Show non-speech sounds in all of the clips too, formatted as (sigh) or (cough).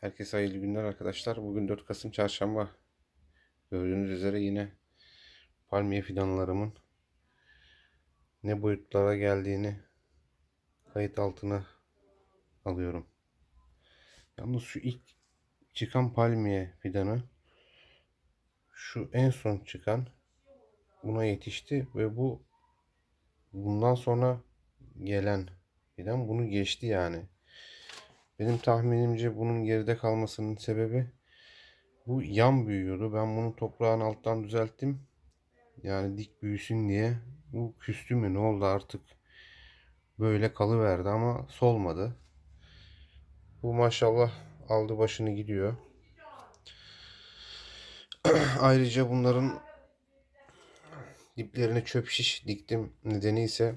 Herkese hayırlı günler arkadaşlar. Bugün 4 Kasım Çarşamba. Gördüğünüz üzere yine palmiye fidanlarımın ne boyutlara geldiğini kayıt altına alıyorum. Yalnız şu ilk çıkan palmiye fidanı şu en son çıkan buna yetişti ve bu bundan sonra gelen fidan bunu geçti yani. Benim tahminimce bunun geride kalmasının sebebi bu yan büyüyordu. Ben bunu toprağın alttan düzelttim. Yani dik büyüsün diye. Bu küstü mü ne oldu artık? Böyle kalıverdi ama solmadı. Bu maşallah aldı başını gidiyor. (clears throat) Ayrıca bunların diplerine çöp şiş diktim. Nedeni ise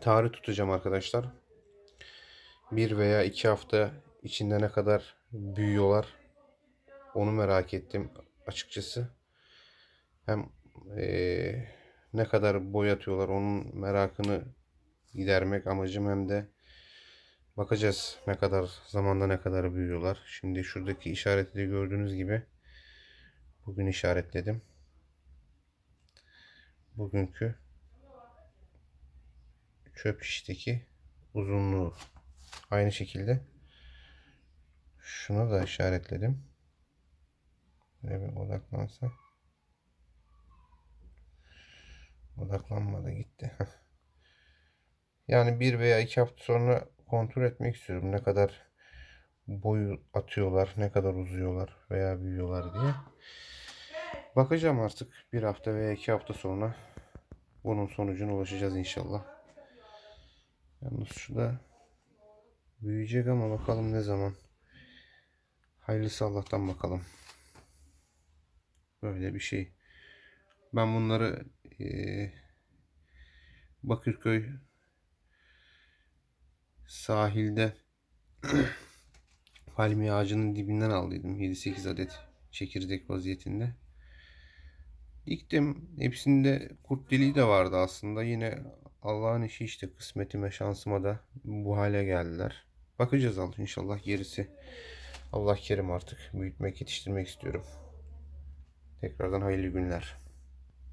tarih tutacağım arkadaşlar bir veya iki hafta içinde ne kadar büyüyorlar onu merak ettim açıkçası. Hem eee, ne kadar boy atıyorlar onun merakını gidermek amacım hem de bakacağız ne kadar zamanda ne kadar büyüyorlar. Şimdi şuradaki işareti de gördüğünüz gibi bugün işaretledim. Bugünkü çöp şişteki uzunluğu. Aynı şekilde şunu da işaretledim. Böyle bir odaklansa. Odaklanmadı gitti. Yani bir veya iki hafta sonra kontrol etmek istiyorum. Ne kadar boyu atıyorlar, ne kadar uzuyorlar veya büyüyorlar diye. Bakacağım artık bir hafta veya iki hafta sonra bunun sonucuna ulaşacağız inşallah. Yalnız şu da Büyüyecek ama bakalım ne zaman. Hayırlısı Allah'tan bakalım. Böyle bir şey. Ben bunları eee, Bakırköy sahilde (clears throat) palmiye ağacının dibinden aldıydım. 7-8 adet çekirdek vaziyetinde. Diktim. Hepsinde kurt deliği de vardı aslında. Yine Allah'ın işi işte kısmetime şansıma da bu hale geldiler. Bakacağız Allah inşallah gerisi. Allah kerim artık büyütmek yetiştirmek istiyorum. Tekrardan hayırlı günler.